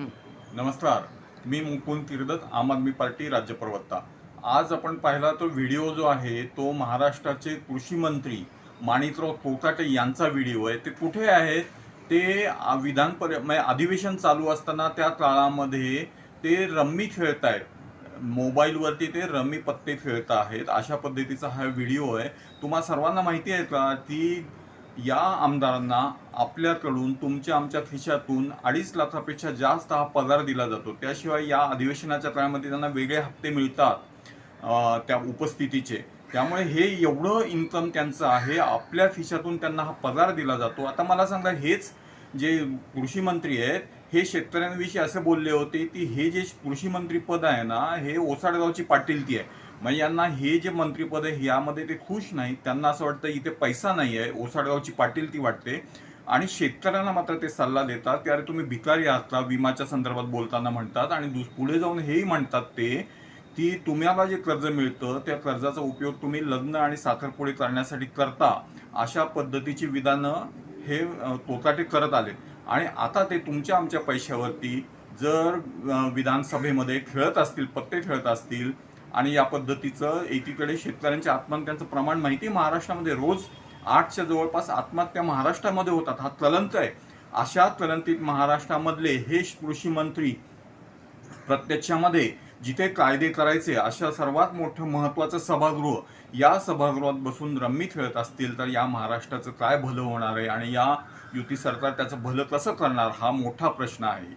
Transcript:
नमस्कार मी मुकुंद किर्दत आम आदमी पार्टी राज्य प्रवक्ता. आज आपण पाहिला तो व्हिडिओ जो आहे तो महाराष्ट्राचे कृषी मंत्री माणिकराव कोकाटे यांचा व्हिडिओ आहे. ते कुठे आहेत ते विधान परि म्हणजे अधिवेशन चालू असताना त्या काळामध्ये ते रम्मी खेळत आहेत. मोबाईलवरती ते रम्मी पत्ते खेळत आहेत. अशा पद्धतीचा हा व्हिडिओ आहे. तुम्हा सर्वांना माहिती आहे का? की या आमदारांना आपल्याकडून तुमच्या आमच्या खिशातून अडीच लाखापेक्षा जास्त हा पगार दिला जातो. त्याशिवाय या अधिवेशनाच्या काळामध्ये त्यांना वेगळे हप्ते मिळतात त्या उपस्थितीचे. त्यामुळे हे एवढं इन्कम त्यांचं आहे आपल्या खिशातून त्यांना हा पगार दिला जातो. आता मला सांगा हेच जे कृषी मंत्री आहेत हे शेतकऱ्यांविषयी असे बोलले होते की हे जे कृषी मंत्री पद आहे ना हे ओसाडगावची पाटीलकी आहे. म्हणजे यांना हे जे मंत्रीपद आहे यामध्ये ते खुश नाहीत. त्यांना असं वाटतं इथे पैसा नाही आहे. ओसाडगावची पाटील ती वाटते. आणि शेतकऱ्यांना मात्र ते सल्ला देतात की अरे तुम्ही भिकारी आहात विमाच्या संदर्भात बोलताना म्हणतात आणि दुस- पुढे जाऊन हेही म्हणतात ते की तुम्हाला जे कर्ज मिळतं त्या कर्जाचा उपयोग तुम्ही लग्न आणि साखरपुडे करण्यासाठी करता. अशा पद्धतीची विधानं हे अ, करत आले आणि आता ते तुमच्या आमच्या पैशावरती जर विधानसभेमध्ये खेळत असतील पत्ते खेळत असतील आणि या पद्धतीचं एकीकडे शेतकऱ्यांच्या आत्महत्यांचं प्रमाण माहिती आहे. महाराष्ट्रामध्ये रोज आठच्या जवळपास आत्महत्या महाराष्ट्रामध्ये होतात. हा तलंत आहे. अशा तलंतीत महाराष्ट्रामधले हे कृषी मंत्री प्रत्यक्षामध्ये जिथे कायदे करायचे अशा सर्वात मोठं महत्त्वाचं सभागृह या सभागृहात बसून रम्मी खेळत असतील तर या महाराष्ट्राचं काय भलं होणार आहे? आणि या युती सरकार त्याचं भलं कसं करणार? हा मोठा प्रश्न आहे.